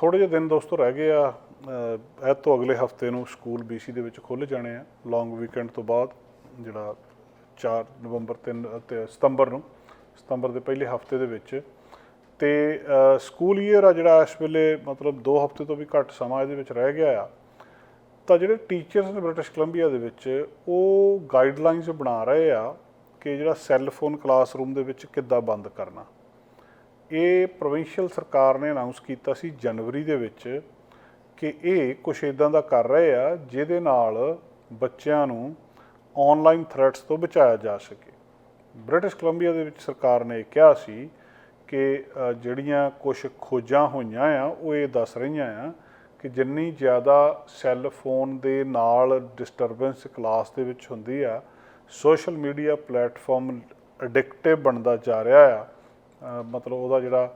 ਥੋੜੇ ਜਿਹੇ ਦਿਨ ਦੋਸਤੋ ਰਹਿ ਗਏ ਆ ਇਹ ਤੋਂ ਅਗਲੇ ਹਫ਼ਤੇ ਨੂੰ ਸਕੂਲ BC ਦੇ ਵਿੱਚ ਖੁੱਲ ਜਾਣੇ ਆ ਲੌਂਗ ਵੀਕਐਂਡ ਤੋਂ ਬਾਅਦ ਜਿਹੜਾ 4 ਨਵੰਬਰ 3 ਤੇ ਸਤੰਬਰ ਨੂੰ, ਸਤੰਬਰ ਦੇ ਪਹਿਲੇ ਹਫ਼ਤੇ ਦੇ ਵਿੱਚ। ਤੇ ਸਕੂਲ ਈਅਰ ਆ ਜਿਹੜਾ ਇਸ ਵੇਲੇ ਮਤਲਬ 2 ਹਫ਼ਤੇ ਤੋਂ ਵੀ ਘੱਟ ਸਮਾਂ ਇਹਦੇ ਵਿੱਚ ਰਹਿ ਗਿਆ ਆ, ਤਾਂ ਜਿਹੜੇ ਟੀਚਰਸ ਨੇ ਬ੍ਰਿਟਿਸ਼ ਕੋਲੰਬੀਆ ਦੇ ਵਿੱਚ ਉਹ ਗਾਈਡਲਾਈਨਸ ਬਣਾ ਰਹੇ ਆ ਕਿ ਜਿਹੜਾ ਸੈੱਲ ਫੋਨ ਕਲਾਸਰੂਮ ਦੇ ਵਿੱਚ ਕਿੱਦਾਂ ਬੰਦ ਕਰਨਾ। ਇਹ ਪ੍ਰੋਵਿੰਸ਼ੀਅਲ ਸਰਕਾਰ ਨੇ ਅਨਾਉਂਸ ਕੀਤਾ ਸੀ ਜਨਵਰੀ ਦੇ ਵਿੱਚ ਕਿ ਇਹ ਕੁਝ ਇਦਾਂ ਦਾ ਕਰ ਰਹੇ ਆ, ਜਿਹਦੇ ਨਾਲ ਬੱਚਿਆਂ ਨੂੰ ਆਨਲਾਈਨ ਥ੍ਰੈਟਸ ਤੋਂ ਬਚਾਇਆ ਜਾ ਸਕੇ। ਬ੍ਰਿਟਿਸ਼ ਕੋਲੰਬੀਆ ਦੇ ਵਿੱਚ ਸਰਕਾਰ ਨੇ ਕਿਹਾ ਸੀ ਕਿ ਜਿਹੜੀਆਂ ਕੁਝ ਖੋਜਾਂ ਹੋਈਆਂ ਆ, ਉਹ ਇਹ ਦੱਸ ਰਹੀਆਂ ਆ ਕਿ ਜਿੰਨੀ ਜ਼ਿਆਦਾ ਸੈੱਲ ਫੋਨ ਦੇ ਨਾਲ ਡਿਸਟਰਬੈਂਸ ਕਲਾਸ ਦੇ ਵਿੱਚ ਹੁੰਦੀ ਆ ਸੋਸ਼ਲ ਮੀਡੀਆ ਪਲੇਟਫਾਰਮ ਐਡਿਕਟਿਵ ਬਣਦਾ ਜਾ ਰਿਹਾ ਆ ਮਤਲਬ ਉਹਦਾ ਜਿਹੜਾ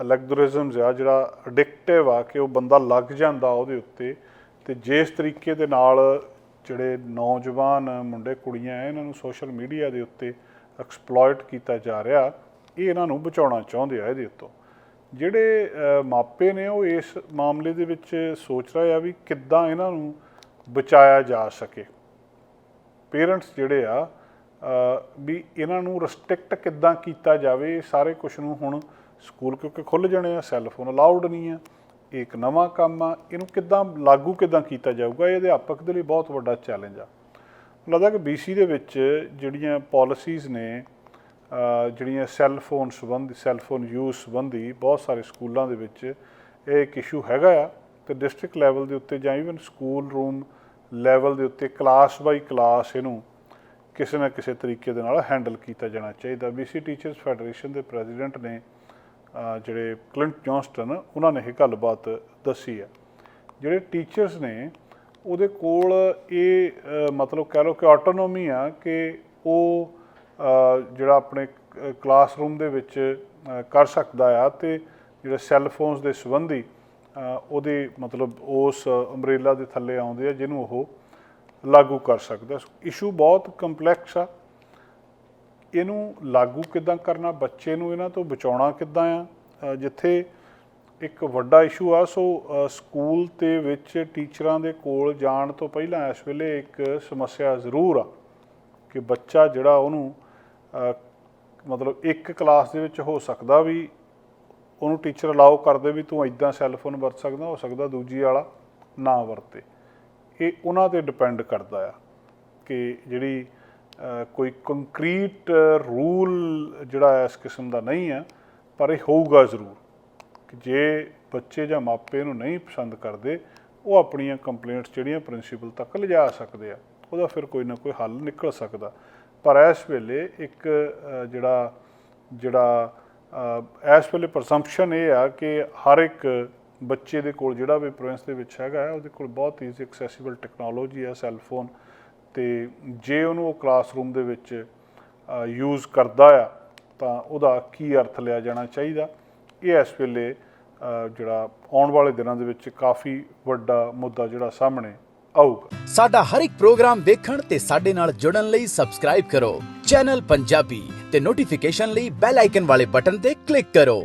ਅਲੈਗੋਰਿਜ਼ਮਸ ਆ, ਜਿਹੜਾ ਐਡਿਕਟਿਵ ਆ ਕਿ ਉਹ ਬੰਦਾ ਲੱਗ ਜਾਂਦਾ ਉਹਦੇ ਉੱਤੇ। ਤੇ ਜਿਸ ਤਰੀਕੇ ਦੇ ਨਾਲ ਜਿਹੜੇ ਨੌਜਵਾਨ ਮੁੰਡੇ, ਕੁੜੀਆਂ ਆ, ਇਹਨਾਂ ਨੂੰ ਸੋਸ਼ਲ ਮੀਡੀਆ ਦੇ ਉੱਤੇ ਐਕਸਪਲੋਇਟ ਕੀਤਾ ਜਾ ਰਿਹਾ, ਇਹ ਇਹਨਾਂ ਨੂੰ ਬਚਾਉਣਾ ਚਾਹੁੰਦੇ ਆ ਇਹਦੇ ਉੱਤੋਂ। ਜਿਹੜੇ ਮਾਪੇ ਨੇ ਉਹ ਇਸ ਮਾਮਲੇ ਦੇ ਵਿੱਚ ਸੋਚ ਰਹੇ ਆ ਵੀ ਕਿੱਦਾਂ ਇਹਨਾਂ ਨੂੰ ਬਚਾਇਆ ਜਾ ਸਕੇ। ਪੇਰੈਂਟਸ ਜਿਹੜੇ ਆ ਵੀ ਇਹਨਾਂ ਨੂੰ ਰਿਸਟ੍ਰਿਕਟ ਕਿੱਦਾਂ ਕੀਤਾ ਜਾਵੇ ਇਹ ਸਾਰੇ ਕੁਝ ਨੂੰ ਹੁਣ ਸਕੂਲ ਕਿਉਂਕਿ ਖੁੱਲ ਜਾਣੇ ਆ ਸੈੱਲ ਫੋਨ ਅਲਾਉਡ ਨਹੀਂ ਆ, ਇਹ ਇੱਕ ਨਵਾਂ ਕੰਮ ਆ, ਇਹਨੂੰ ਕਿੱਦਾਂ ਲਾਗੂ ਕਿੱਦਾਂ ਕੀਤਾ ਜਾਊਗਾ, ਇਹ ਅਧਿਆਪਕ ਦੇ ਲਈ ਬਹੁਤ ਵੱਡਾ ਚੈਲੰਜ ਆ। ਲੱਗਦਾ ਕਿ BC ਦੇ ਵਿੱਚ ਜਿਹੜੀਆਂ ਪਾਲਿਸੀਜ਼ ਨੇ ਜਿਹੜੀਆਂ ਸੈੱਲ ਫੋਨ ਸੰਬੰਧੀ ਸੈੱਲ ਫੋਨ ਯੂਜ਼ ਸੰਬੰਧੀ ਬਹੁਤ ਸਾਰੇ ਸਕੂਲਾਂ ਦੇ ਵਿੱਚ ਇਹ ਇੱਕ ਇਸ਼ੂ ਹੈਗਾ ਆ ਤੇ ਡਿਸਟ੍ਰਿਕਟ ਲੈਵਲ ਦੇ ਉੱਤੇ ਜਾਂ ਇਵਨ ਸਕੂਲ ਰੂਮ ਲੈਵਲ ਦੇ ਉੱਤੇ ਕਲਾਸ ਬਾਈ ਕਲਾਸ ਇਹਨੂੰ ਕਿਸੇ ਨਾ ਕਿਸੇ ਤਰੀਕੇ ਦੇ ਨਾਲ ਹੈਂਡਲ ਕੀਤਾ ਜਾਣਾ ਚਾਹੀਦਾ। BC ਟੀਚਰਸ ਫੈਡਰੇਸ਼ਨ ਦੇ ਪ੍ਰੈਜ਼ੀਡੈਂਟ ਨੇ ਜਿਹੜੇ ਕਲਿੰਟ ਜੌਨਸਟਨ ਉਹਨਾਂ ਨੇ ਇਹ ਗੱਲਬਾਤ ਦੱਸੀ ਹੈ। ਜਿਹੜੇ ਟੀਚਰਸ ਨੇ, ਉਹਦੇ ਕੋਲ ਇਹ ਮਤਲਬ ਕਹਿ ਲਓ ਕਿ ਆਟੋਨੋਮੀ ਆ ਕਿ ਉਹ ਜਿਹੜਾ ਆਪਣੇ ਕਲਾਸਰੂਮ ਦੇ ਵਿੱਚ ਕਰ ਸਕਦਾ ਆ ਤੇ ਜਿਹੜੇ ਸੈੱਲ ਫੋਨਸ ਦੇ ਸੰਬੰਧੀ ਉਹਦੇ ਮਤਲਬ ਉਸ ਅੰਬ੍ਰੇਲਾ ਦੇ ਥੱਲੇ ਆਉਂਦੇ ਆ, ਜਿਹਨੂੰ ਉਹ ਲਾਗੂ ਕਰ ਸਕਦਾ। ਇਸ਼ੂ ਬਹੁਤ ਕੰਪਲੈਕਸ ਆ। ਇਹਨੂੰ ਲਾਗੂ ਕਿੱਦਾਂ ਕਰਨਾ, ਬੱਚੇ ਨੂੰ ਇਹਨਾਂ ਤੋਂ ਬਚਾਉਣਾ ਕਿੱਦਾਂ ਆ? ਜਿੱਥੇ ਇੱਕ ਵੱਡਾ ਇਸ਼ੂ ਆ, ਸੋ ਸਕੂਲ ਦੇ ਵਿੱਚ ਟੀਚਰਾਂ ਦੇ ਕੋਲ ਜਾਣ ਤੋਂ ਪਹਿਲਾਂ ਇਸ ਵੇਲੇ ਇੱਕ ਸਮੱਸਿਆ ਜ਼ਰੂਰ ਆ ਕਿ ਬੱਚਾ ਜਿਹੜਾ ਉਹਨੂੰ ਮਤਲਬ ਇੱਕ ਕਲਾਸ ਦੇ ਵਿੱਚ ਹੋ ਸਕਦਾ ਵੀ ਉਹਨੂੰ ਟੀਚਰ ਅਲਾਉ ਕਰਦੇ ਵੀ ਤੂੰ ਇਦਾਂ ਸੈੱਲ ਫੋਨ ਵਰਤ ਸਕਦਾ, ਹੋ ਸਕਦਾ ਦੂਜੀ ਵਾਲਾ ਨਾ ਵਰਤੇ। ਇਹ ਉਹਨਾਂ ਤੇ ਡਿਪੈਂਡ ਕਰਦਾ ਆ ਕਿ ਜਿਹੜੀ ਕੋਈ ਕੰਕਰੀਟ ਰੂਲ ਜਿਹੜਾ ਇਸ ਕਿਸਮ ਦਾ ਨਹੀਂ ਆ, ਪਰ ਇਹ ਹੋਊਗਾ ਜ਼ਰੂਰ ਕਿ ਜੇ ਬੱਚੇ ਜਾਂ ਮਾਪੇ ਨੂੰ ਨਹੀਂ ਪਸੰਦ ਕਰਦੇ, ਉਹ ਆਪਣੀਆਂ ਕੰਪਲੇਂਟਸ ਜਿਹੜੀਆਂ ਪ੍ਰਿੰਸੀਪਲ ਤੱਕ ਲਿਜਾ ਸਕਦੇ ਆ, ਉਹਦਾ ਫਿਰ ਕੋਈ ਨਾ ਕੋਈ ਹੱਲ ਨਿਕਲ ਸਕਦਾ। ਪਰ ਇਸ ਵੇਲੇ ਇੱਕ ਜਿਹੜਾ ਜਿਹੜਾ ਇਸ ਵੇਲੇ ਪ੍ਰਸੰਪਸ਼ਨ ਇਹ ਆ ਕਿ ਹਰ ਇੱਕ ਬੱਚੇ ਦੇ ਕੋਲ ਜਿਹੜਾ ਵੀ ਪ੍ਰੋਵਿੰਸ ਦੇ ਵਿੱਚ ਹੈਗਾ ਹੈ, ਉਹਦੇ ਕੋਲ ਬਹੁਤ ਈਜ਼ੀ ਐਕਸੈਸਿਬਲ ਟੈਕਨੋਲੋਜੀ ਹੈ ਸੈੱਲ ਫੋਨ ਤੇ ਜੇ ਉਹਨੂੰ ਉਹ ਕਲਾਸਰੂਮ ਦੇ ਵਿੱਚ ਯੂਜ਼ ਕਰਦਾ ਆ ਤਾਂ ਉਹਦਾ ਕੀ ਅਰਥ ਲਿਆ ਜਾਣਾ ਚਾਹੀਦਾ? ਇਹ ਇਸ ਵੇਲੇ ਜਿਹੜਾ ਆਉਣ ਵਾਲੇ ਦਿਨਾਂ ਦੇ ਵਿੱਚ ਕਾਫੀ ਵੱਡਾ ਮੁੱਦਾ ਜਿਹੜਾ ਸਾਹਮਣੇ ਆਊਗਾ। ਸਾਡਾ ਹਰ ਇੱਕ ਪ੍ਰੋਗਰਾਮ ਦੇਖਣ ਤੇ ਸਾਡੇ ਨਾਲ ਜੁੜਨ ਲਈ ਸਬਸਕ੍ਰਾਈਬ ਕਰੋ। ਚੈਨਲ ਪੰਜਾਬੀ ਤੇ ਨੋਟੀਫਿਕੇਸ਼ਨ ਲਈ ਬੈਲ ਆਈਕਨ ਵਾਲੇ ਬਟਨ ਤੇ ਕਲਿੱਕ ਕਰੋ।